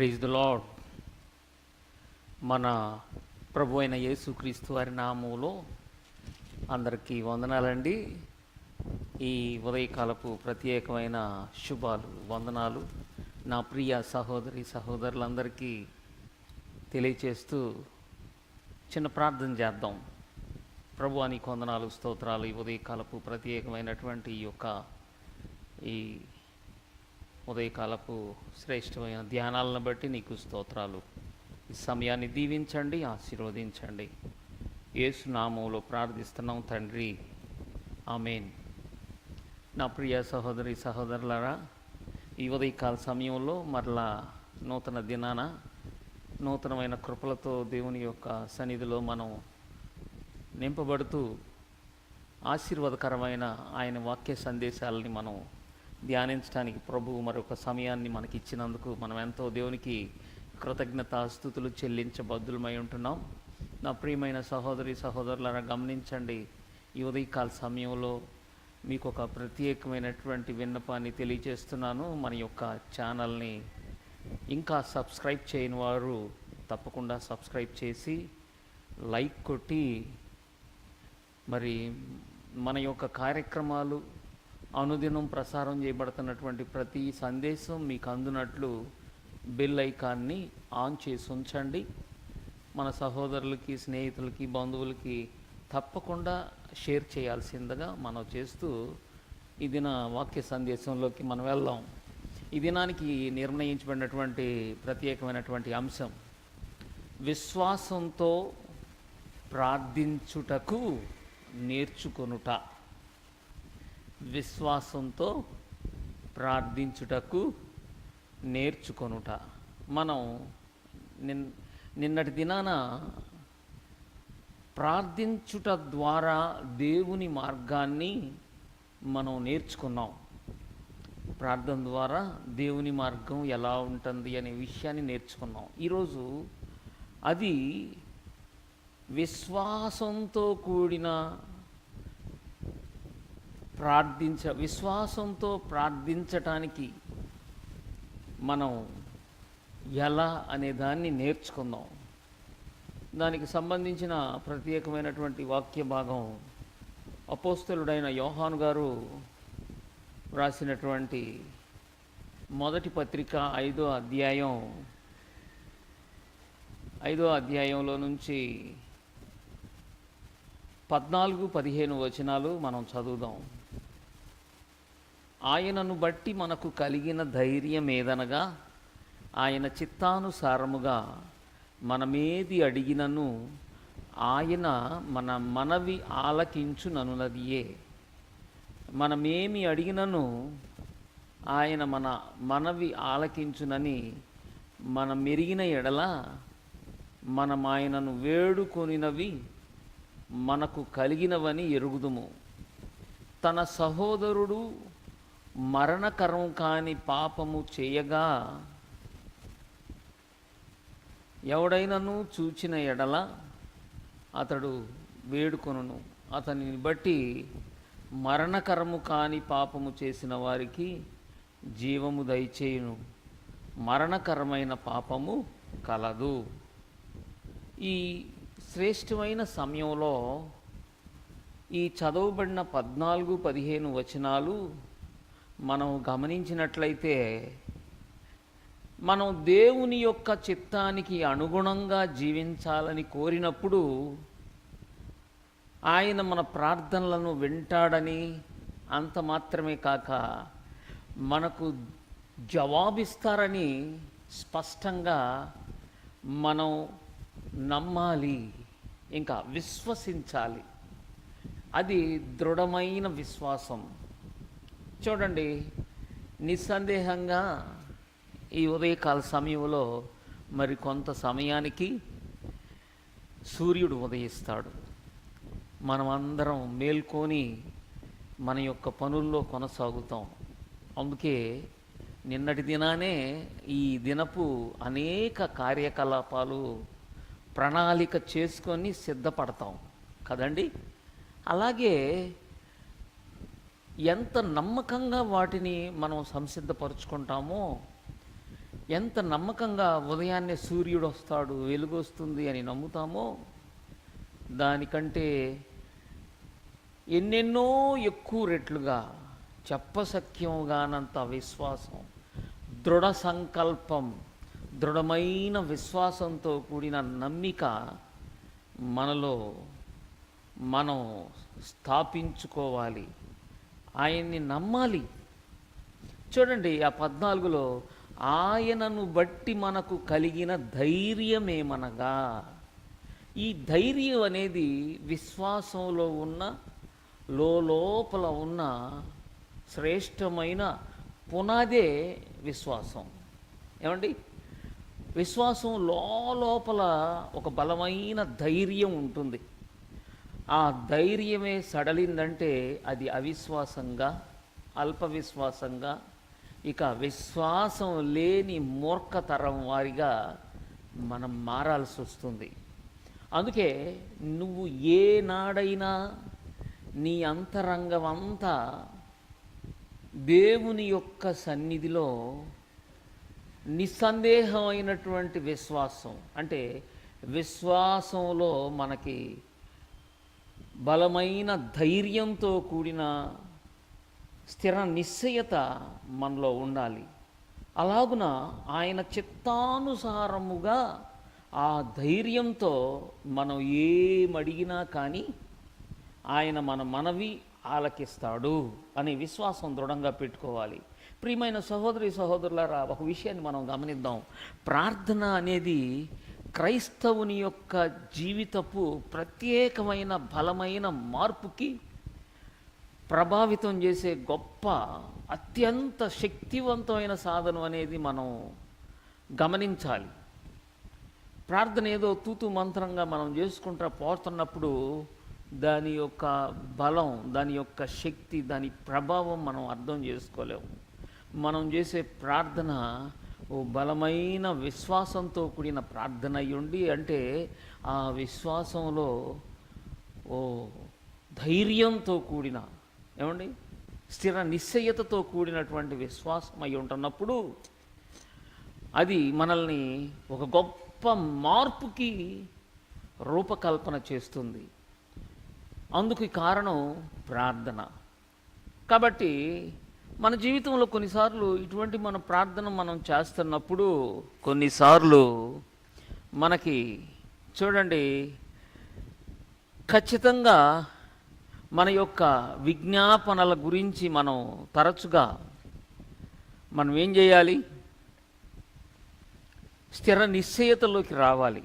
Praise the lord మన ప్రభు అయిన యేసుక్రీస్తు వారి నామములో అందరికీ వందనాలండి. ఈ ఉదయకాలపు ప్రత్యేకమైన శుభాలు వందనాలు నా ప్రియ సహోదరి సహోదరులందరికీ తెలియచేస్తూ చిన్న ప్రార్థన చేద్దాం. ప్రభు అని కొందనాలు స్తోత్రాలు ఈ ఉదయకాలపు ప్రత్యేకమైనటువంటి ఈ యొక్క ఈ ఉదయకాలపు శ్రేష్టమైన ధ్యానాలను బట్టి నీకు స్తోత్రాలు. ఈ సమయాన్ని దీవించండి ఆశీర్వదించండి. ఏసునామంలో ప్రార్థిస్తున్నాం తండ్రి. ఆమెన్. నా ప్రియ సహోదరి సహోదరులారా ఈ ఉదయకాల సమయంలో మరలా నూతన దినాన నూతనమైన కృపలతో దేవుని యొక్క సన్నిధిలో మనం నింపబడుతూ ఆశీర్వాదకరమైన ఆయన వాక్య సందేశాలని మనం ధ్యానించడానికి ప్రభువు మరొక సమయాన్ని మనకి ఇచ్చినందుకు మనం ఎంతో దేవునికి కృతజ్ఞతాస్థుతులు చెల్లించబద్దులమై ఉంటున్నాం. నా ప్రియమైన సహోదరి సహోదరులారా గమనించండి ఈ ఉదయకాల సమయంలో మీకు ఒక ప్రత్యేకమైనటువంటి విన్నపాన్ని తెలియజేస్తున్నాను. మన యొక్క ఛానల్ని ఇంకా సబ్స్క్రైబ్ చేయని వారు తప్పకుండా సబ్స్క్రైబ్ చేసి లైక్ కొట్టి మరి మన యొక్క కార్యక్రమాలు అనుదినం ప్రసారం చేయబడుతున్నటువంటి ప్రతి సందేశం మీకు అందునట్లు బెల్ ఐకాన్ని ఆన్ చేసి ఉంచండి. మన సహోదరులకి స్నేహితులకి బంధువులకి తప్పకుండా షేర్ చేయాల్సిందిగా మనం చేస్తూ ఇది నా వాక్య సందేశంలోకి మనం వెళ్దాం. ఈ దినానికి నిర్ణయించబడినటువంటి ప్రత్యేకమైనటువంటి అంశం విశ్వాసంతో ప్రార్థించుటకు నేర్చుకొనుట. విశ్వాసంతో ప్రార్థించుటకు నేర్చుకొనుట. మనం నిన్ నిన్నటి దినాన ప్రార్థించుట ద్వారా దేవుని మార్గాన్ని మనం నేర్చుకున్నాం. ప్రార్థన ద్వారా దేవుని మార్గం ఎలా ఉంటుంది అనే విషయాన్ని నేర్చుకున్నాం. ఈరోజు అది విశ్వాసంతో కూడిన ప్రార్థించ విశ్వాసంతో ప్రార్థించటానికి మనం ఎలా అనే దాన్ని నేర్చుకుందాం. దానికి సంబంధించిన ప్రత్యేకమైనటువంటి వాక్య భాగం అపోస్తలుడైన యోహాను గారు వ్రాసినటువంటి మొదటి పత్రిక ఐదో అధ్యాయం ఐదో అధ్యాయంలో నుంచి పద్నాలుగు పదిహేను వచనాలు మనం చదువుదాం. ఆయనను బట్టి మనకు కలిగిన ధైర్యం ఏదనగా ఆయన చిత్తానుసారముగా మనమేది అడిగినను ఆయన మన మనవి ఆలకించుననున్నదియే మనమేమి అడిగినను ఆయన మన మనవి ఆలకించునని మనం మెరిగిన ఎడల మనం ఆయనను వేడుకొనినవి మనకు కలిగినవని ఎరుగుదుము. తన సహోదరుడు మరణకరం కాని పాపము చేయగా ఎవడైనను చూచిన ఎడల అతడు వేడుకొనును. అతనిని బట్టి మరణకరము కాని పాపము చేసిన వారికి జీవము దయచేయును. మరణకరమైన పాపము కలదు. ఈ శ్రేష్టమైన సమయంలో ఈ చదవబడిన పద్నాలుగు పదిహేను వచనాలు మనం గమనించినట్లయితే మనం దేవుని యొక్క చిత్తానికి అనుగుణంగా జీవించాలని కోరినప్పుడు ఆయన మన ప్రార్థనలను వింటాడని అంత మాత్రమే కాక మనకు జవాబిస్తారని స్పష్టంగా మనం నమ్మాలి ఇంకా విశ్వసించాలి. అది దృఢమైన విశ్వాసం. చూడండి నిస్సందేహంగా ఈ ఉదయకాల సమయంలో మరి కొంత సమయానికి సూర్యుడు ఉదయిస్తాడు. మనమందరం మేల్కొని మన యొక్క పనుల్లో కొనసాగుతాం. అందుకే నిన్నటి దినానే ఈ దినపు అనేక కార్యకలాపాలు ప్రణాళిక చేసుకొని సిద్ధపడతాం. కదండి? అలాగే ఎంత నమ్మకంగా వాటిని మనం సంసిద్ధపరుచుకుంటామో ఎంత నమ్మకంగా ఉదయాన్నే సూర్యుడు వస్తాడు వెలుగు వస్తుంది అని నమ్ముతామో దానికంటే ఎన్నెన్నో ఎక్కువ రెట్లుగా చెప్పసఖ్యముగానంత విశ్వాసం దృఢ సంకల్పం దృఢమైన విశ్వాసంతో కూడిన నమ్మిక మనలో మనం స్థాపించుకోవాలి. ఆయన్ని నమ్మాలి. చూడండి ఆ పద్నాలుగులో ఆయనను బట్టి మనకు కలిగిన ధైర్యమేమనగా ఈ ధైర్యం అనేది విశ్వాసంలో ఉన్న లోపల ఉన్న శ్రేష్టమైన పునాదే విశ్వాసం. ఏమండి? విశ్వాసం లోపల ఒక బలమైన ధైర్యం ఉంటుంది. ఆ ధైర్యమే సడలిందంటే అది అవిశ్వాసంగా అల్ప విశ్వాసంగా ఇక విశ్వాసం లేని మూర్ఖతరం వారిగా మనం మారాల్సి వస్తుంది. అందుకే నువ్వు ఏ నాడైనా నీ అంతరంగం అంతా దేవుని యొక్క సన్నిధిలో నిస్సందేహమైనటువంటి విశ్వాసం అంటే విశ్వాసంలో మనకి బలమైన ధైర్యంతో కూడిన స్థిర నిశ్చయత మనలో ఉండాలి. అలాగున ఆయన చిత్తానుసారముగా ఆ ధైర్యంతో మనం ఏమడిగినా కానీ ఆయన మన మనవి ఆలకిస్తాడు అనే విశ్వాసం దృఢంగా పెట్టుకోవాలి. ప్రియమైన సహోదరి సహోదరులారా ఒక విషయాన్ని మనం గమనిద్దాం. ప్రార్థన అనేది క్రైస్తవుని యొక్క జీవితపు ప్రత్యేకమైన బలమైన మార్పుకి ప్రభావితం చేసే గొప్ప అత్యంత శక్తివంతమైన సాధనం అనేది మనం గమనించాలి. ప్రార్థన ఏదో తూతు మంత్రంగా మనం చేసుకుంటా పోతున్నప్పుడు దాని యొక్క బలం దాని యొక్క శక్తి దాని ప్రభావం మనం అర్థం చేసుకోలేము. మనం చేసే ప్రార్థన ఓ బలమైన విశ్వాసంతో కూడిన ప్రార్థన అయ్యుండి అంటే ఆ విశ్వాసంలో ఓ ధైర్యంతో కూడిన ఏమండి? స్థిర నిశ్చయతతో కూడినటువంటి విశ్వాసం అయి ఉంటున్నప్పుడు అది మనల్ని ఒక గొప్ప మార్పుకి రూపకల్పన చేస్తుంది. అందుకు కారణం ప్రార్థన. కాబట్టి మన జీవితంలో కొన్నిసార్లు ఇటువంటి మన ప్రార్థన మనం చేస్తున్నప్పుడు కొన్నిసార్లు మనకి చూడండి ఖచ్చితంగా మన యొక్క విజ్ఞాపనల గురించి మనం తరచుగా మనం ఏం చేయాలి? స్థిర నిశ్చయతలోకి రావాలి.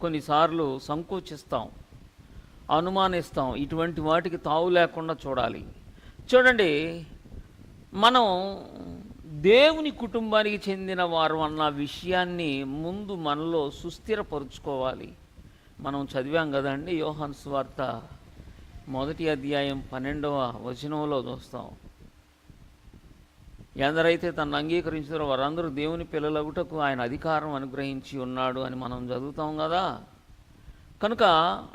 కొన్నిసార్లు సంకోచిస్తాం అనుమానిస్తాం ఇటువంటి వాటికి తావు లేకుండా చూడాలి. చూడండి మనం దేవుని కుటుంబానికి చెందిన వారు అన్న విషయాన్ని ముందు మనలో సుస్థిరపరుచుకోవాలి. మనం చదివాం కదండి యోహాన్ స్వార్త మొదటి అధ్యాయం పన్నెండవ వచనంలో చూస్తాం. ఎందరైతే తను అంగీకరించారో వారందరూ దేవుని పిల్లలగుటకు ఆయన అధికారం అనుగ్రహించి ఉన్నాడు అని మనం చదువుతాం కదా. కనుక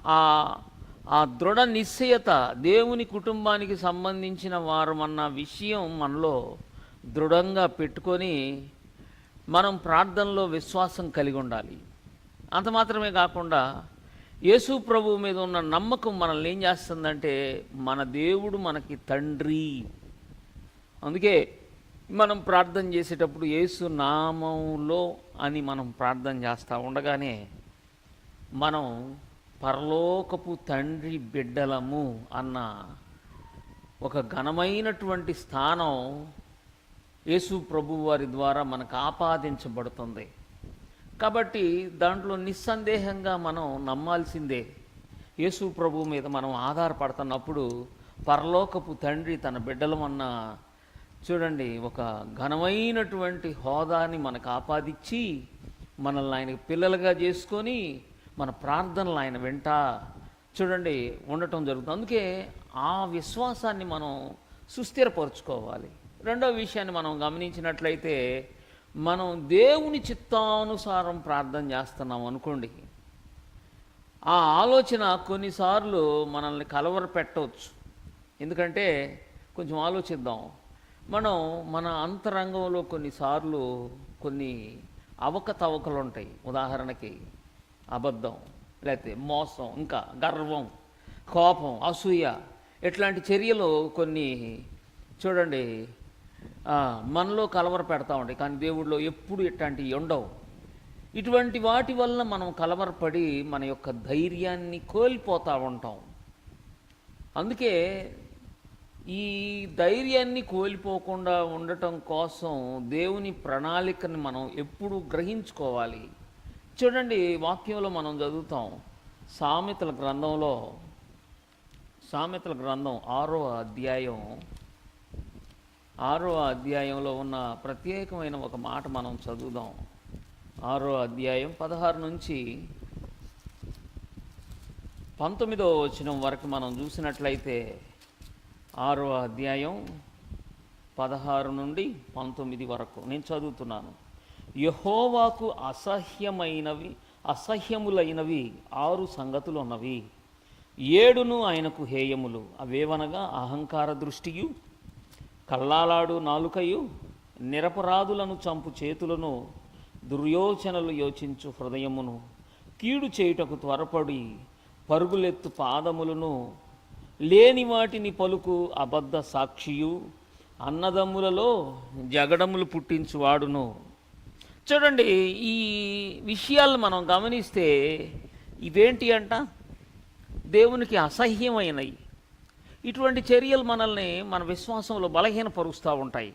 ఆ ఆ దృఢ నిశ్చయత దేవుని కుటుంబానికి సంబంధించిన వారమన్న విషయం మనలో దృఢంగా పెట్టుకొని మనం ప్రార్థనలో విశ్వాసం కలిగి ఉండాలి. అంత మాత్రమే కాకుండా యేసు ప్రభువు మీద ఉన్న నమ్మకం మనల్ని ఏం చేస్తుందంటే మన దేవుడు మనకి తండ్రి. అందుకే మనం ప్రార్థన చేసేటప్పుడు యేసు నామంలో అని మనం ప్రార్థన చేస్తూ ఉండగానే మనం పరలోకపు తండ్రి బిడ్డలము అన్న ఒక ఘనమైనటువంటి స్థానం యేసు ప్రభు వారి ద్వారా మనకు ఆపాదించబడుతుంది. కాబట్టి దాంట్లో నిస్సందేహంగా మనం నమ్మాల్సిందే యేసు ప్రభు మీద మనం ఆధారపడుతున్నప్పుడు పరలోకపు తండ్రి తన బిడ్డలమన్న చూడండి ఒక ఘనమైనటువంటి హోదాని మనకు ఆపాదించి మనల్ని ఆయన పిల్లలుగా చేసుకొని మన ప్రార్థనలు ఆయన వెంట చూడండి ఉండటం జరుగుతుంది. అందుకే ఆ విశ్వాసాన్ని మనం సుస్థిరపరచుకోవాలి. రెండో విషయాన్ని మనం గమనించినట్లయితే మనం దేవుని చిత్తానుసారం ప్రార్థన చేస్తున్నాం అనుకోండి. ఆ ఆలోచన కొన్నిసార్లు మనల్ని కలవర పెట్టవచ్చు. ఎందుకంటే కొంచెం ఆలోచిద్దాం. మనం మన అంతరంగంలో కొన్నిసార్లు కొన్ని అవకతవకలు ఉంటాయి ఉదాహరణకి అబద్ధం లేకపోతే మోసం ఇంకా గర్వం కోపం అసూయ ఇట్లాంటి చర్యలు కొన్ని చూడండి మనలో కలవర పెడతా ఉంటాయి. కానీ దేవుడిలో ఎప్పుడు ఇట్లాంటివి ఉండవు. ఇటువంటి వాటి వల్ల మనం కలవరపడి మన యొక్క ధైర్యాన్ని కోల్పోతూ ఉంటాం. అందుకే ఈ ధైర్యాన్ని కోల్పోకుండా ఉండటం కోసం దేవుని ప్రణాళికని మనం ఎప్పుడు గ్రహించుకోవాలి. చూడండి వాక్యంలో మనం చదువుతాం. సామెతల గ్రంథంలో సామెతల గ్రంథం ఆరో అధ్యాయం ఆరో అధ్యాయంలో ఉన్న ప్రత్యేకమైన ఒక మాట మనం చదువుదాం. ఆరో అధ్యాయం పదహారు నుంచి పంతొమ్మిదో వచనం వరకు మనం చూసినట్లయితే ఆరో అధ్యాయం పదహారు నుండి పంతొమ్మిది వరకు. నేను చదువుతున్నాను. యహోవాకు అసహ్యమైనవి అసహ్యములైనవి ఆరు సంగతులు ఉన్నవి ఏడును ఆయనకు హేయములు. అవేవనగా అహంకార దృష్టియు కళ్ళాలాడు నాలుకయు నిరపరాధులను చంపు చేతులను దుర్యోచనలు యోచించు హృదయమును కీడు చేయుటకు త్వరపడి పరుగులెత్తు పాదములను లేని వాటిని పలుకు అబద్ధ సాక్షియు అన్నదమ్ములలో జగడములు పుట్టించువాడును. చూడండి ఈ విషయాలు మనం గమనిస్తే ఇవేంటి అంట? దేవునికి అసహ్యమైనవి ఇటువంటి చర్యలు మనల్ని మన విశ్వాసంలో బలహీనపరుస్తూ ఉంటాయి.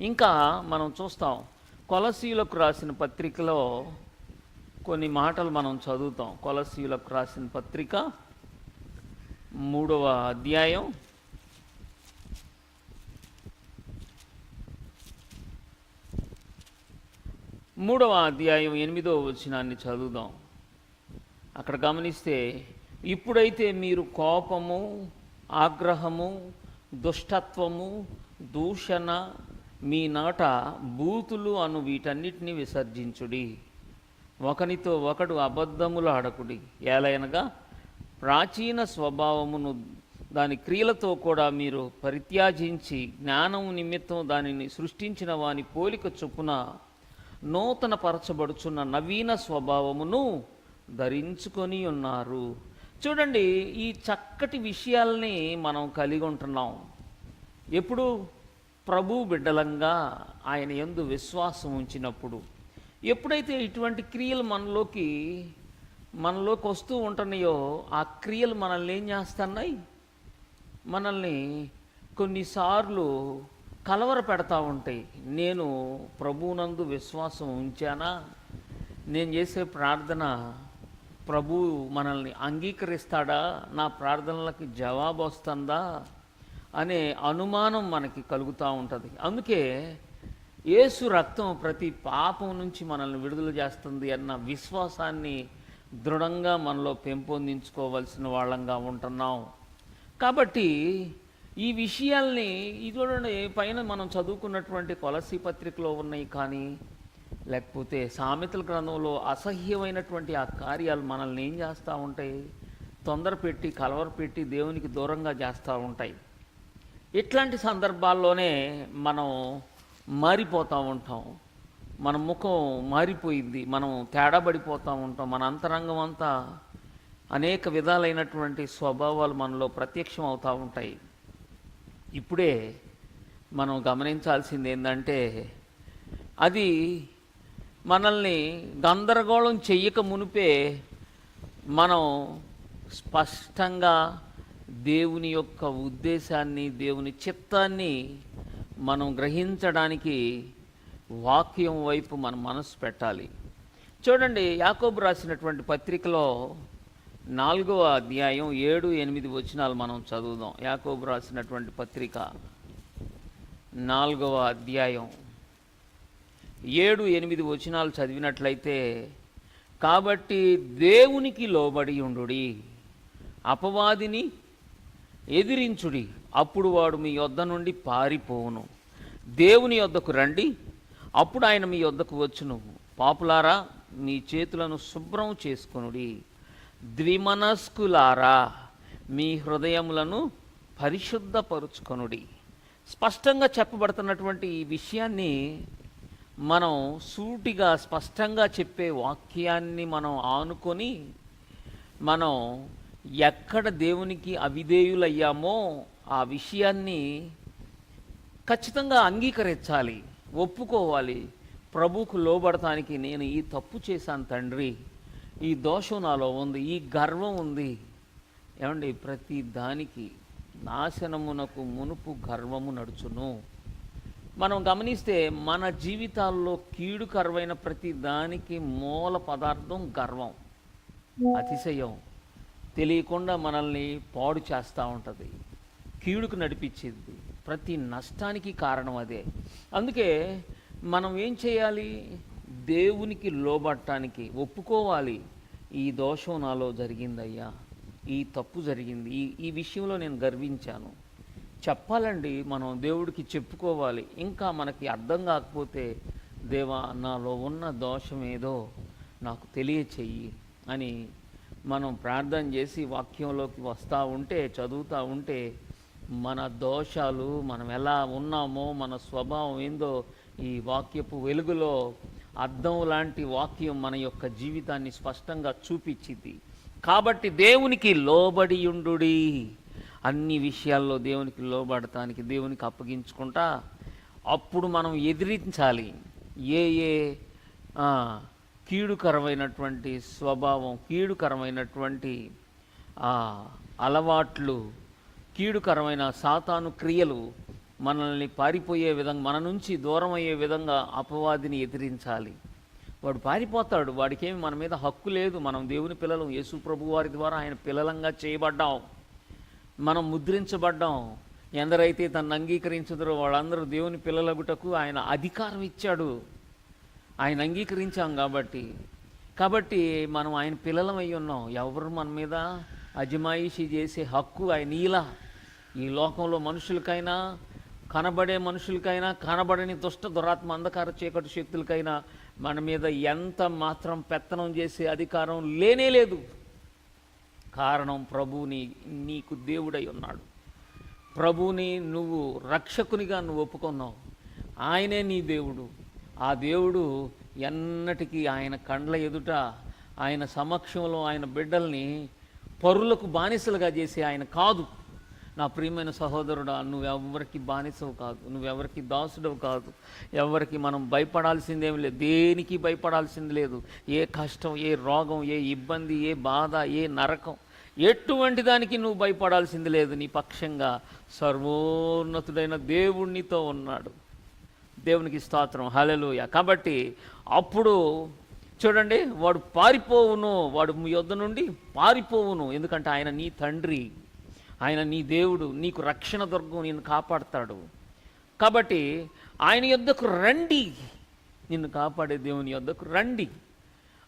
ఇంకా మనం చూస్తాం కొలసీలకు రాసిన పత్రికలో కొన్ని మాటలు మనం చదువుతాం. కొలసీలకు రాసిన పత్రిక మూడవ అధ్యాయం మూడవ అధ్యాయం ఎనిమిదవ వచనాన్ని చదువుదాం. అక్కడ గమనిస్తే ఇప్పుడైతే మీరు కోపము ఆగ్రహము దుష్టత్వము దూషణ మీ నాట బూతులు అను వీటన్నిటిని విసర్జించుడి. ఒకనితో ఒకడు అబద్ధములు ఆడకుడి. ఏలైనగా ప్రాచీన స్వభావమును దాని క్రియలతో కూడా మీరు పరిత్యాజించి జ్ఞానము నిమిత్తం దానిని సృష్టించిన వాని పోలిక చొప్పున నూతన పరచబడుచున్న నవీన స్వభావమును ధరించుకొని ఉన్నారు. చూడండి ఈ చక్కటి విషయాల్ని మనం కలిగి ఉంటున్నాం. ఎప్పుడు? ప్రభు బిడ్డలంగా ఆయన ఎందు విశ్వాసం ఉంచినప్పుడు. ఎప్పుడైతే ఇటువంటి క్రియలు మనలోకి మనలోకి వస్తూ ఉంటున్నాయో ఆ క్రియలు మనల్ని ఏం చేస్తున్నాయి? మనల్ని కొన్నిసార్లు కలవర పెడతా ఉంటాయి నేను ప్రభువునందు విశ్వాసం ఉంచానా? నేను చేసే ప్రార్థన ప్రభు మనల్ని అంగీకరిస్తాడా? నా ప్రార్థనలకి జవాబు వస్తుందా? అనే అనుమానం మనకి కలుగుతూ ఉంటుంది. అందుకే యేసు రక్తం ప్రతి పాపం నుంచి మనల్ని విడుదల చేస్తుంది అన్న విశ్వాసాన్ని దృఢంగా మనలో పెంపొందించుకోవలసిన వాళ్ళంగా ఉంటున్నాం. కాబట్టి ఈ విషయాల్ని ఇది చూడండి పైన మనం చదువుకున్నటువంటి కొలసి పత్రికలో ఉన్నాయి కానీ లేకపోతే సామెతల గ్రంథంలో అసహ్యమైనటువంటి ఆ కార్యాలు మనల్ని ఏం చేస్తూ ఉంటాయి? తొందర పెట్టి కలవర పెట్టి దేవునికి దూరంగా చేస్తూ ఉంటాయి. ఇట్లాంటి సందర్భాల్లోనే మనం మారిపోతూ ఉంటాం. మన ముఖం మారిపోయింది మనం తేడాబడిపోతూ ఉంటాం. మన అంతరంగం అంతా అనేక విధాలైనటువంటి స్వభావాలు మనలో ప్రత్యక్షం అవుతూ ఉంటాయి. ఇప్పుడే మనం గమనించాల్సింది ఏంటంటే అది మనల్ని గందరగోళం చెయ్యక మునిపే మనం స్పష్టంగా దేవుని యొక్క ఉద్దేశాన్ని దేవుని చిత్తాన్ని మనం గ్రహించడానికి వాక్యం వైపు మన మనసు పెట్టాలి. చూడండి యాకోబు రాసినటువంటి పత్రికలో నాలుగవ అధ్యాయం ఏడు ఎనిమిది వచనాలు మనం చదువుదాం. యాకోబు రాసినటువంటి పత్రిక నాలుగవ అధ్యాయం ఏడు ఎనిమిది వచనాలు చదివినట్లయితే కాబట్టి దేవునికి లోబడి ఉండుడి అపవాదిని ఎదిరించుడి అప్పుడు వాడు మీ యొద్ద నుండి పారిపోవును. దేవుని యొద్దకు రండి అప్పుడు ఆయన మీ యొద్దకు వచ్చును. పాపులారా మీ చేతులను శుభ్రం చేసుకొనుడి. ద్విమనస్కులారా మీ హృదయములను పరిశుద్ధపరుచుకొనుడి. స్పష్టంగా చెప్పబడుతున్నటువంటి ఈ విషయాన్ని మనం సూటిగా స్పష్టంగా చెప్పే వాక్యాన్ని మనం ఆనుకొని మనం ఎక్కడ దేవునికి అవిధేయులయ్యామో ఆ విషయాన్ని ఖచ్చితంగా అంగీకరించాలి ఒప్పుకోవాలి. ప్రభుకు లోబడటానికి నేను ఈ తప్పు చేశాను తండ్రి. ఈ దోషం నాలో ఉంది ఈ గర్వం ఉంది. ఏమండి ప్రతి దానికి నాశనమునకు మునుపు గర్వము నడుచును. మనం గమనిస్తే మన జీవితాల్లో కీడుకరమైన ప్రతి దానికి మూల పదార్థం గర్వం అతిశయం. తెలియకుండా మనల్ని పాడు చేస్తూ ఉంటుంది కీడుకు నడిపించేది. ప్రతి నష్టానికి కారణం అదే. అందుకే మనం ఏం చేయాలి? దేవునికి లోబట్టడానికి ఒప్పుకోవాలి. ఈ దోషం నాలో జరిగిందయ్యా. ఈ తప్పు జరిగింది. ఈ ఈ విషయంలో నేను గర్వించాను. చెప్పాలండి మనం దేవుడికి చెప్పుకోవాలి. ఇంకా మనకి అర్థం కాకపోతే దేవా నాలో ఉన్న దోషం ఏదో నాకు తెలియచెయ్యి అని మనం ప్రార్థన చేసి వాక్యంలోకి వస్తూ ఉంటే చదువుతూ ఉంటే మన దోషాలు మనం ఎలా ఉన్నామో మన స్వభావం ఏందో ఈ వాక్యపు వెలుగులో అర్థం లాంటి వాక్యం మన యొక్క జీవితాన్ని స్పష్టంగా చూపించింది. కాబట్టి దేవునికి లోబడియుండు అన్ని విషయాల్లో దేవునికి లోబడటానికి దేవునికి అప్పగించుకుంటా అప్పుడు మనం ఎదిరించాలి. ఏ ఏ కీడుకరమైనటువంటి స్వభావం కీడుకరమైనటువంటి ఆ, అలవాట్లు కీడుకరమైన సాతాను క్రియలు మనల్ని పారిపోయే విధంగా మన నుంచి దూరం అయ్యే విధంగా అపవాదిని ఎదిరించాలి. వాడు పారిపోతాడు. వాడికేమి మన మీద హక్కు లేదు. మనం దేవుని పిల్లలు. యేసు ప్రభు వారి ద్వారా ఆయన పిల్లలంగా చేయబడ్డాం. మనం ముద్రించబడ్డాం. ఎందరైతే తను అంగీకరించదరో వాళ్ళందరూ దేవుని పిల్లలగుటకు ఆయన అధికారం ఇచ్చాడు. ఆయన అంగీకరించాం కాబట్టి. కాబట్టి మనం ఆయన పిల్లలం అయి ఉన్నాం. ఎవరు మన మీద అజమాయిషి చేసే హక్కు ఆయన ఇలా ఈ లోకంలో మనుషులకైనా కనబడే మనుషులకైనా కనబడని దుష్ట దురాత్మ అంధకార చీకటి శక్తులకైనా మన మీద ఎంత మాత్రం పెత్తనం చేసే అధికారం లేనే లేదు. కారణం ప్రభువుని నీకు దేవుడై ఉన్నాడు. ప్రభువుని నువ్వు రక్షకునిగా నువ్వు ఒప్పుకున్నావు. ఆయనే నీ దేవుడు. ఆ దేవుడు ఎన్నటికీ ఆయన కండ్ల ఎదుట ఆయన సమక్షంలో ఆయన బిడ్డల్ని పరులకు బానిసలుగా చేసే ఆయన కాదు. నా ప్రియమైన సహోదరుడా నువ్వెవరికి బానిసవు కాదు నువ్వెవరికి దాసుడవు కాదు ఎవరికి మనం భయపడాల్సిందేమి లేదు దేనికి భయపడాల్సింది లేదు ఏ కష్టం ఏ రోగం ఏ ఇబ్బంది ఏ బాధ ఏ నరకం ఎటువంటి దానికి నువ్వు భయపడాల్సింది లేదు. నీ పక్షంగా సర్వోన్నతుడైన దేవుణ్ణితో ఉన్నాడు. దేవునికి స్తోత్రం. హలలుయ కాబట్టి అప్పుడు చూడండి వాడు పారిపోవును వాడు మీ యొద్ద నుండి పారిపోవును ఎందుకంటే ఆయన నీ తండ్రి. ఆయన నీ దేవుడు నీకు రక్షణ దుర్గం నిన్ను కాపాడతాడు. కాబట్టి ఆయన యొద్దకు రండి. నిన్ను కాపాడే దేవుని యొద్దకు రండి.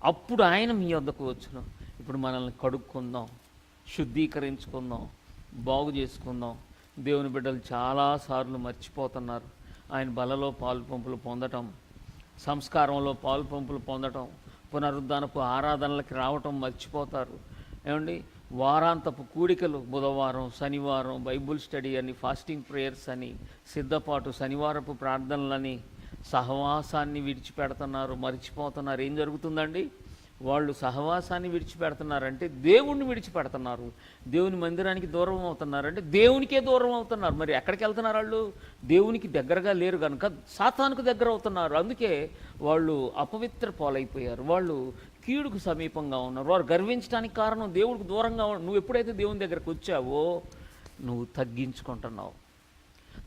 అప్పుడు ఆయన మీ యొద్దకు వచ్చును. ఇప్పుడు మనల్ని కడుక్కుందాం శుద్ధీకరించుకుందాం బాగు చేసుకుందాం. దేవుని బిడ్డలు చాలాసార్లు మర్చిపోతున్నారు. ఆయన బలలో పాలు పంపులు పొందటం సంస్కారంలో పాలు పంపులు పొందటం పునరుద్ధానపు ఆరాధనలకి రావటం మర్చిపోతారు. ఏమండి? వారాంతపు కూడికలు బుధవారం శనివారం బైబుల్ స్టడీ అని ఫాస్టింగ్ ప్రేయర్స్ అని సిద్ధపాటు శనివారపు ప్రార్థనలని సహవాసాన్ని విడిచిపెడుతున్నారు మర్చిపోతున్నారు. ఏం జరుగుతుందండి? వాళ్ళు సహవాసాన్ని విడిచిపెడుతున్నారంటే దేవుణ్ణి విడిచిపెడుతున్నారు. దేవుని మందిరానికి దూరం అవుతున్నారంటే దేవునికే దూరం అవుతున్నారు. మరి ఎక్కడికి వెళ్తున్నారు వాళ్ళు? దేవునికి దగ్గరగా లేరు కనుక సాతానుకు దగ్గర అవుతున్నారు. అందుకే వాళ్ళు అపవిత్ర పాలైపోయారు. వాళ్ళు కీడుకు సమీపంగా ఉన్నారు. వారు గర్వించడానికి కారణం దేవుడికి దూరంగా నువ్వు ఎప్పుడైతే దేవుని దగ్గరకు వచ్చావో నువ్వు తగ్గించుకుంటున్నావు.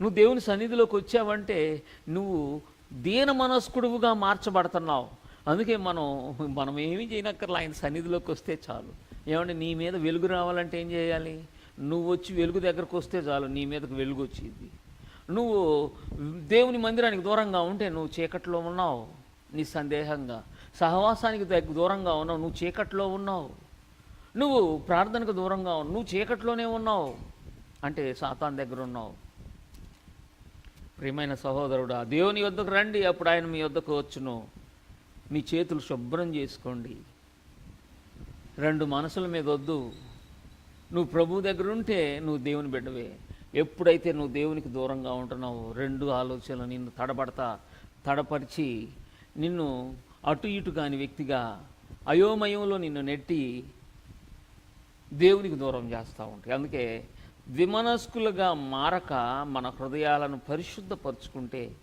నువ్వు దేవుని సన్నిధిలోకి వచ్చావంటే నువ్వు దీన మనస్కుడువుగా మార్చబడుతున్నావు. అందుకే మనం మనం ఏమీ చేయనక్కర్లా ఆయన సన్నిధిలోకి వస్తే చాలు. ఏమంటే నీ మీద వెలుగు రావాలంటే ఏం చేయాలి? నువ్వు వచ్చి వెలుగు దగ్గరకు వస్తే చాలు నీ మీదకు వెలుగు వచ్చింది. నువ్వు దేవుని మందిరానికి దూరంగా ఉంటే నువ్వు చీకట్లో ఉన్నావు నీ సందేహంగా సహవాసానికి దూరంగా ఉన్నావు నువ్వు చీకట్లో ఉన్నావు. నువ్వు ప్రార్థనకు దూరంగా ఉన్నావు నువ్వు చీకట్లోనే ఉన్నావు. అంటే సాతాన్ దగ్గర ఉన్నావు. ప్రియమైన సహోదరుడా దేవుని వద్దకు రండి అప్పుడు ఆయన మీ వద్దకు వచ్చును. మీ చేతులు శుభ్రం చేసుకోండి. రెండు మనసుల మీద వద్దు. నువ్వు ప్రభు దగ్గర ఉంటే నువ్వు దేవుని బిడ్డవే. ఎప్పుడైతే నువ్వు దేవునికి దూరంగా ఉంటున్నావో రెండు ఆలోచనలు నిన్ను తడబడతా తడపరిచి నిన్ను అటు ఇటు కాని వ్యక్తిగా అయోమయంలో నిన్ను నెట్టి దేవునికి దూరం చేస్తూ ఉంటాయి. అందుకే విమనస్కులుగా మారక మన హృదయాలను పరిశుద్ధపరుచుకుంటే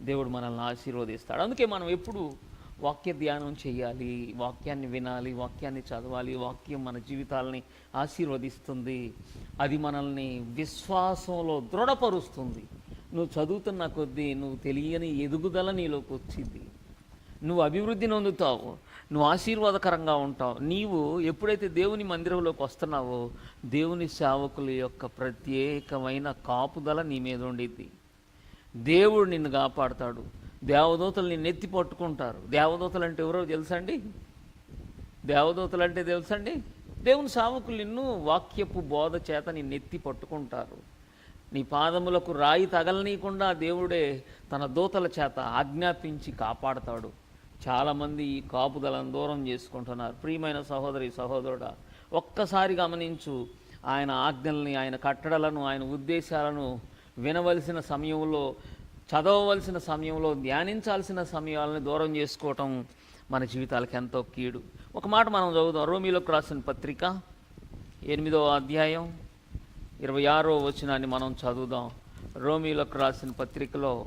దేవుడు మనల్ని ఆశీర్వదిస్తాడు. అందుకే మనం ఎప్పుడు వాక్య ధ్యానం చేయాలి వాక్యాన్ని వినాలి వాక్యాన్ని చదవాలి వాక్యం మన జీవితాలని ఆశీర్వదిస్తుంది. అది మనల్ని విశ్వాసంలో దృఢపరుస్తుంది. నువ్వు చదువుతున్న కొద్దీ నువ్వు తెలియని ఎదుగుదల నీలోకి వచ్చింది. నువ్వు అభివృద్ధి నొందుతావు నువ్వు ఆశీర్వాదకరంగా ఉంటావు. నీవు ఎప్పుడైతే దేవుని మందిరంలోకి వస్తున్నావో దేవుని సేవకుల యొక్క ప్రత్యేకమైన కాపుదల నీ మీద ఉండిద్ది. దేవుడు నిన్ను కాపాడుతాడు. దేవదూతలు నిన్ను ఎత్తి పట్టుకుంటారు. దేవదూతలు అంటే ఎవరో తెలుసా అండి? దేవదూతలు అంటే తెలుసండి దేవుని సావకులు నిన్ను వాక్యపు బోధ చేత నిన్ను ఎత్తి పట్టుకుంటారు. నీ పాదములకు రాయి తగలనీయకుండా దేవుడే తన దూతల చేత ఆజ్ఞాపించి కాపాడతాడు. చాలామంది ఈ కాపుదలను దూరం చేసుకుంటున్నారు. ప్రియమైన సహోదరి సహోదరుడా ఒక్కసారి గమనించు ఆయన ఆజ్ఞల్ని ఆయన కట్టడలను ఆయన ఉద్దేశాలను వినవలసిన సమయంలో చదవవలసిన సమయంలో ధ్యానించాల్సిన సమయాలను దూరం చేసుకోవటం మన జీవితాలకు ఎంతో కీడు. ఒక మాట మనం చదువుదాం. రోమిలోకి రాసిన పత్రిక ఎనిమిదో అధ్యాయం ఇరవై ఆరో వచనాన్ని మనం చదువుదాం. రోమిలోకి రాసిన పత్రికలో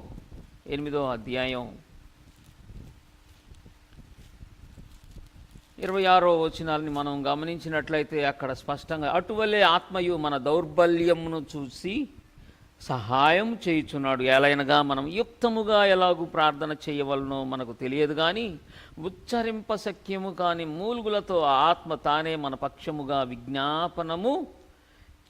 ఎనిమిదో అధ్యాయం ఇరవై ఆరో వచనాలని మనం గమనించినట్లయితే అక్కడ స్పష్టంగా అటువలే ఆత్మయు మన దౌర్బల్యమును చూసి సహాయం చేయుచున్నాడు. ఎలాగనగా మనం యుక్తముగా ఎలాగూ ప్రార్థన చేయవలనో మనకు తెలియదు కానీ ఉచ్చరింప శక్యము కాని మూలుగులతో ఆత్మ తానే మన పక్షముగా విజ్ఞాపనము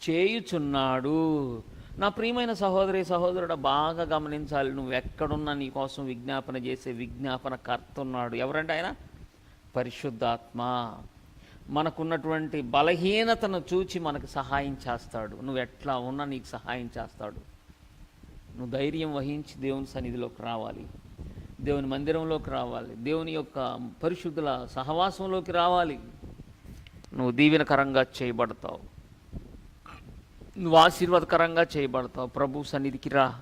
చేయుచున్నాడు. నా ప్రియమైన సహోదరి సహోదరుడు బాగా గమనించాలి. నువ్వు ఎక్కడున్నా నీకోసం విజ్ఞాపన చేసే విజ్ఞాపన కర్త ఉన్నాడు. ఎవరంటే ఆయన? పరిశుద్ధాత్మ మనకున్నటువంటి బలహీనతను చూచి మనకు సహాయం చేస్తాడు. నువ్వు ఎట్లా ఉన్నా నీకు సహాయం చేస్తాడు. నువ్వు ధైర్యం వహించి దేవుని సన్నిధిలోకి రావాలి. దేవుని మందిరంలోకి రావాలి. దేవుని యొక్క పరిశుద్ధుల సహవాసంలోకి రావాలి. నువ్వు దీవెనకరంగా చేయబడతావు. నువ్వు ఆశీర్వాదకరంగా చేయబడతావు. ప్రభు సన్నిధికి రా.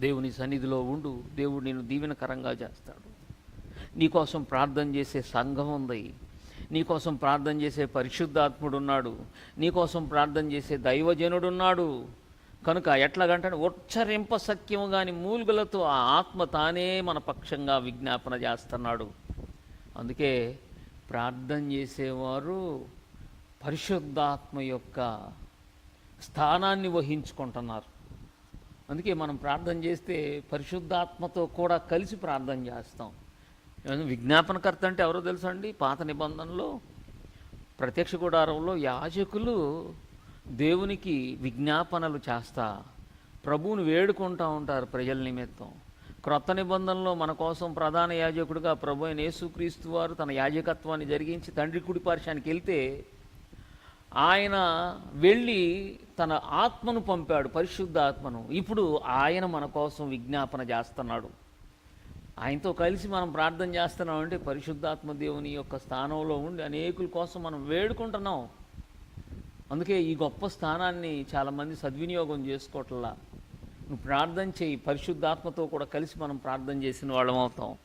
దేవుని సన్నిధిలో ఉండు. దేవుడు నేను దీవెనకరంగా చేస్తాడు. నీకోసం ప్రార్థన చేసే సంఘం ఉంది. నీకోసం ప్రార్థన చేసే పరిశుద్ధాత్ముడు ఉన్నాడు నీకోసం ప్రార్థన చేసే దైవజనుడు ఉన్నాడు కనుక ఎట్లాగంటే ఉచ్చరింప సత్యము కాని మూలుగులతో ఆ ఆత్మ తానే మన పక్షంగా విజ్ఞాపన చేస్తున్నాడు. అందుకే ప్రార్థన చేసేవారు పరిశుద్ధాత్మ యొక్క స్థానాన్ని వహించుకుంటున్నారు. అందుకే మనం ప్రార్థన చేస్తే పరిశుద్ధాత్మతో కూడా కలిసి ప్రార్థన చేస్తాం. విజ్ఞాపనకర్త అంటే ఎవరో తెలుసా అండి పాత నిబంధనలో ప్రత్యక్ష గుడారంలో యాజకులు దేవునికి విజ్ఞాపనలు చేస్తా ప్రభువుని వేడుకుంటూ ఉంటారు ప్రజల నిమిత్తం. క్రొత్త నిబంధనలో మన కోసం ప్రధాన యాజకుడిగా ప్రభు అయిన యేసుక్రీస్తు వారు తన యాజకత్వాన్ని జరిగించి తండ్రి కుడిపార్శానికి వెళ్తే ఆయన వెళ్ళి తన ఆత్మను పంపాడు పరిశుద్ధ ఆత్మను ఇప్పుడు ఆయన మన కోసం విజ్ఞాపన చేస్తున్నాడు. ఆయనతో కలిసి మనం ప్రార్థన చేస్తున్నాం అంటే పరిశుద్ధాత్మ దేవుని యొక్క స్థానంలో ఉండి అనేకుల కోసం మనం వేడుకుంటున్నాం. అందుకే ఈ గొప్ప స్థానాన్ని చాలామంది సద్వినియోగం చేసుకోవట్లా. నువ్వు ప్రార్థన చేయి పరిశుద్ధాత్మతో కూడా కలిసి మనం ప్రార్థన చేసిన వాళ్ళం అవుతాం.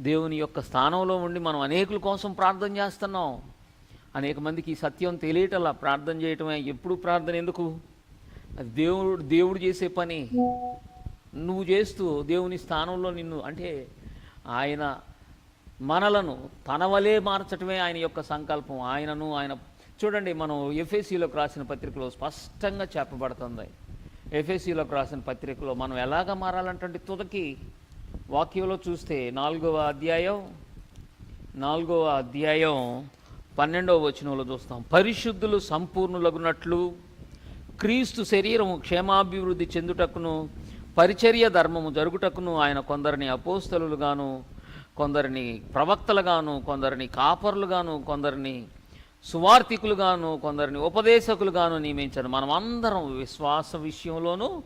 దేవుని యొక్క స్థానంలో ఉండి మనం అనేకుల కోసం ప్రార్థన చేస్తున్నాం. అనేక మందికి ఈ సత్యం తెలియటలా ప్రార్థన చేయటమే ఎప్పుడు ప్రార్థన ఎందుకు? అది దేవుడు దేవుడు చేసే పని. నువ్వు చేస్తూ దేవుని స్థానంలో నిన్ను అంటే ఆయన మనలను తనవలే మార్చటమే ఆయన యొక్క సంకల్పం. ఆయనను ఆయన చూడండి మనం ఎఫ్ఎస్సిలోకి రాసిన పత్రికలో స్పష్టంగా చెప్పబడుతుంది. ఎఫ్ఎస్సిలోకి రాసిన పత్రికలో మనం ఎలాగ మారాలంటే తుదకి? వాక్యంలో చూస్తే నాలుగవ అధ్యాయం నాలుగవ అధ్యాయం పన్నెండవ వచనంలో చూస్తాం. పరిశుద్ధులు సంపూర్ణులగునట్లు క్రీస్తు శరీరం క్షేమాభివృద్ధి చెందుటకును పరిచర్య ధర్మము జరుగుటకును ఆయన కొందరిని అపోస్తలుగాను కొందరిని ప్రవక్తలుగాను కొందరిని కాపరులుగాను కొందరిని సువార్థికులుగాను కొందరిని ఉపదేశకులుగాను నియమించాను. మనం అందరం విశ్వాస విషయంలోనూ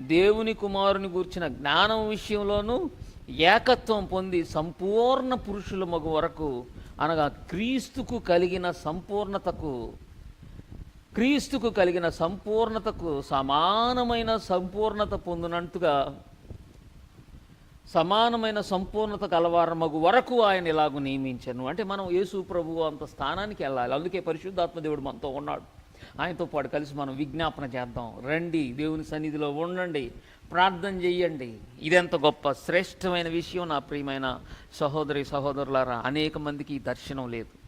దేవుని కుమారుని గూర్చిన జ్ఞానం విషయంలోనూ ఏకత్వం పొంది సంపూర్ణ పురుషుల మగు వరకు అనగా క్రీస్తుకు కలిగిన సంపూర్ణతకు క్రీస్తుకు కలిగిన సంపూర్ణతకు సమానమైన సంపూర్ణత పొందినట్టుగా సమానమైన సంపూర్ణత కలవారమగు వరకు ఆయన ఇలాగూ నియమించను. అంటే మనం యేసు ప్రభువు అంత స్థానానికి వెళ్ళాలి. అందుకే పరిశుద్ధాత్మ దేవుడు మనతో ఉన్నాడు. ఆయనతో పాటు కలిసి మనం విజ్ఞాపన చేద్దాం. రండి దేవుని సన్నిధిలో ఉండండి. ప్రార్థన చెయ్యండి. ఇదెంత గొప్ప శ్రేష్టమైన విషయం నా ప్రియమైన సహోదరి సహోదరులారా. అనేక మందికి దర్శనం లేదు.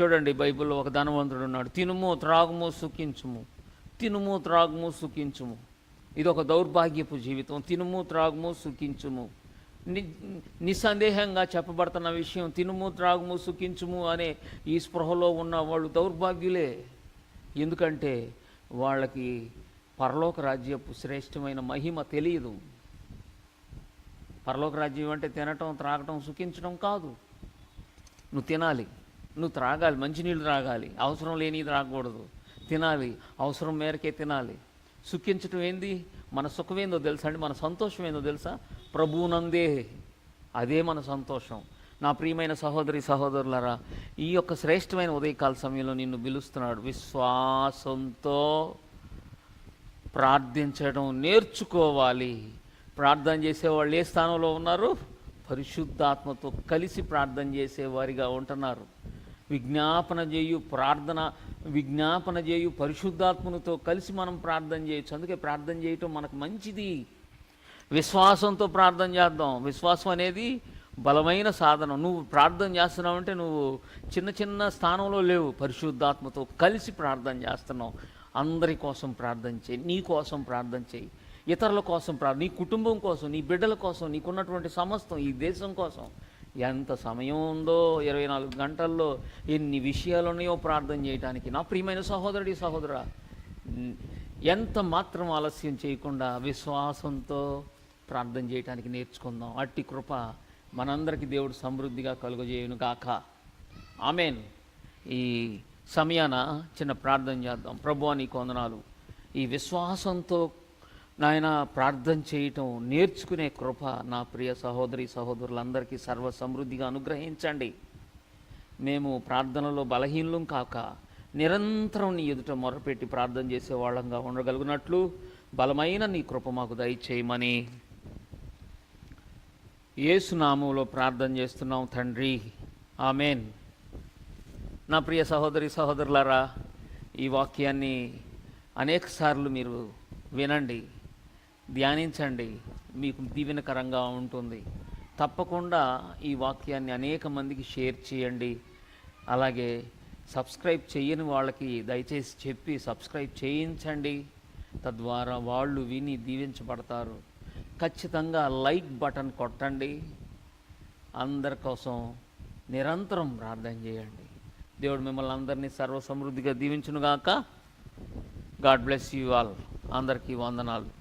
చూడండి బైబిల్లో ఒక ధనవంతుడు ఉన్నాడు. తినుము త్రాగుము సుఖించుము. తినుము త్రాగుము సుఖించుము. ఇది ఒక దౌర్భాగ్యపు జీవితం. తినుము త్రాగుము సుఖించుము. ని నిస్సందేహంగా చెప్పబడుతున్న విషయం తినుము త్రాగుము సుఖించుము అనే ఈ స్పృహలో ఉన్న వాళ్ళు దౌర్భాగ్యులే. ఎందుకంటే వాళ్ళకి పరలోక రాజ్యపు శ్రేష్టమైన మహిమ తెలియదు. పరలోక రాజ్యం అంటే తినటం త్రాగటం సుఖించడం కాదు. నువ్వు తినాలి. నువ్వు త్రాగాలి మంచినీళ్ళు త్రాగాలి అవసరం లేని త్రాగకూడదు. తినాలి అవసరం మేరకే తినాలి. సుఖించటం ఏంది? మన సుఖం ఏందో తెలుసా అండి? మన సంతోషం ఏందో తెలుసా? ప్రభువునందే. అదే మన సంతోషం. నా ప్రియమైన సహోదరి సహోదరులరా ఈ యొక్క శ్రేష్టమైన ఉదయకాల సమయంలో నిన్ను పిలుస్తున్నాడు. విశ్వాసంతో ప్రార్థించడం నేర్చుకోవాలి. ప్రార్థన చేసేవాళ్ళు ఏ స్థానంలో ఉన్నారు? పరిశుద్ధాత్మతో కలిసి ప్రార్థన చేసేవారిగా ఉంటున్నారు. విజ్ఞాపన చేయు ప్రార్థన విజ్ఞాపన చేయు పరిశుద్ధాత్మనితో కలిసి మనం ప్రార్థన చేయొచ్చు. అందుకే ప్రార్థన చేయటం మనకు మంచిది. విశ్వాసంతో ప్రార్థన చేద్దాం. విశ్వాసం అనేది బలమైన సాధనం. నువ్వు ప్రార్థన చేస్తున్నావు అంటే నువ్వు చిన్న చిన్న స్థానంలో లేవు. పరిశుద్ధాత్మతో కలిసి ప్రార్థన చేస్తున్నావు. అందరి కోసం ప్రార్థన చేయి. నీ కోసం ప్రార్థన చేయి. ఇతరుల కోసం ప్రార్థన నీ కుటుంబం కోసం నీ బిడ్డల కోసం నీకున్నటువంటి సమస్తం ఈ దేశం కోసం ఎంత సమయం ఉందో ఇరవై నాలుగు గంటల్లో ఎన్ని విషయాలు ఉన్నాయో ప్రార్థన చేయడానికి నా ప్రియమైన సహోదరుడి సహోదరా ఎంత మాత్రం ఆలస్యం చేయకుండా విశ్వాసంతో ప్రార్థన చేయడానికి నేర్చుకుందాం. అట్టి కృప మనందరికీ దేవుడు సమృద్ధిగా కలుగజేయును గాక. ఆమెన్. ఈ సమయాన చిన్న ప్రార్థన చేద్దాం. ప్రభు నీకు వందనాలు. ఈ విశ్వాసంతో నాయన ప్రార్థన చేయటం నేర్చుకునే కృప నా ప్రియ సహోదరి సహోదరులందరికీ సర్వ సమృద్ధిగా అనుగ్రహించండి. మేము ప్రార్థనలో బలహీనం కాక నిరంతరం నీ ఎదుట మొరపెట్టి ప్రార్థన చేసే వాళ్ళంగా ఉండగలుగునట్లు బలమైన నీ కృప మాకు దయచేయమని. ఏసునామంలో ప్రార్థన చేస్తున్నాం తండ్రి. ఆమెన్. నా ప్రియ సహోదరి సహోదరులారా ఈ వాక్యాన్ని అనేకసార్లు మీరు వినండి. ధ్యానించండి. మీకు దీవెనకరంగా ఉంటుంది. తప్పకుండా ఈ వాక్యాన్ని అనేక మందికి షేర్ చేయండి. అలాగే సబ్స్క్రైబ్ చేయని వాళ్ళకి దయచేసి చెప్పి సబ్స్క్రైబ్ చేయించండి. తద్వారా వాళ్ళు విని దీవించబడతారు. ఖచ్చితంగా లైక్ బటన్ కొట్టండి. అందరి కోసం నిరంతరం ప్రార్థన చేయండి. దేవుడు మిమ్మల్ని అందరినీ సర్వసమృద్ధిగా దీవించునుగాక. God bless you all. అందరికీ వందనాలు.